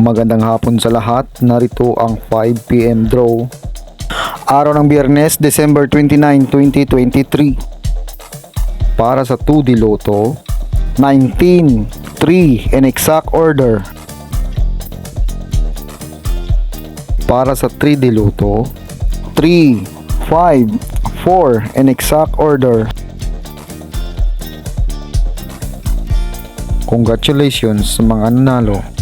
Magandang hapon sa lahat. Narito ang 5pm draw. Araw ng Biyernes, December 29, 2023. Para sa 2D Lotto, 19, 3 in exact order. Para sa 3D Lotto, 3, 5, 4 in exact order. Congratulations sa mga nanalo.